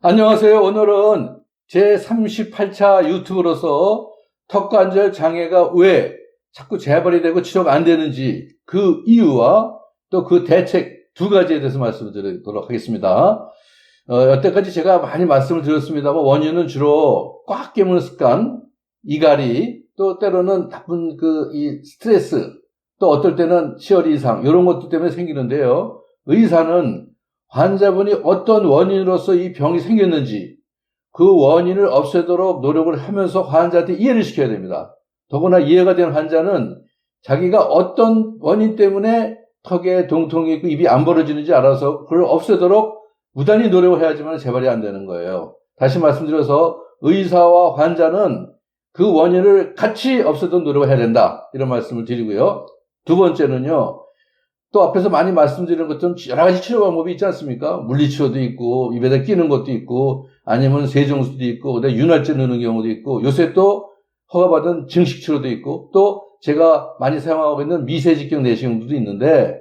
안녕하세요. 오늘은 제 38차 유튜브로서 턱관절 장애가 왜 자꾸 재발이 되고 치료가 안 되는지 그 이유와 또 그 대책 두 가지에 대해서 말씀을 드리도록 하겠습니다. 어, 여태까지 제가 많이 말씀을 드렸습니다만 원인은 주로 꽉 깨무는 습관, 이갈이, 또 때로는 나쁜 그 이 스트레스, 또 어떨 때는 치열 이상 이런 것들 때문에 생기는데요. 의사는 환자분이 어떤 원인으로서 이 병이 생겼는지 그 원인을 없애도록 노력을 하면서 환자한테 이해를 시켜야 됩니다. 더구나 이해가 된 환자는 자기가 어떤 원인 때문에 턱에 동통이 있고 입이 안 벌어지는지 알아서 그걸 없애도록 무단히 노력을 해야지만 재발이 안 되는 거예요. 다시 말씀드려서 의사와 환자는 그 원인을 같이 없애도록 노력을 해야 된다. 이런 말씀을 드리고요. 두 번째는요. 또 앞에서 많이 말씀드리는 것처럼 여러 가지 치료 방법이 있지 않습니까? 물리치료도 있고, 입에다 끼는 것도 있고, 아니면 세정수도 있고, 그다음에 윤활제 넣는 경우도 있고, 요새 또 허가받은 증식치료도 있고, 또 제가 많이 사용하고 있는 미세직경 내시경도 있는데,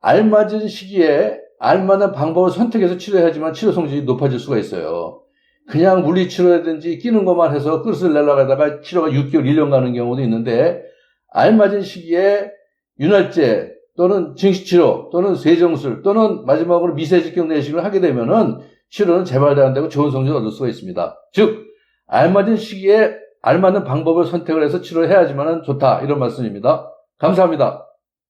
알맞은 시기에 알맞은 방법을 선택해서 치료해야지만 치료 성질이 높아질 수가 있어요. 그냥 물리치료라든지 끼는 것만 해서 끝을 내려고 하다가 치료가 6개월, 1년 가는 경우도 있는데, 알맞은 시기에 윤활제 또는 증식치료 또는 세정술 또는 마지막으로 미세직경 내시경을 하게 되면은 치료는 재발되는다고 좋은 성적을 얻을 수가 있습니다. 즉 알맞은 시기에 알맞는 방법을 선택을 해서 치료를 해야지만 좋다 이런 말씀입니다. 감사합니다.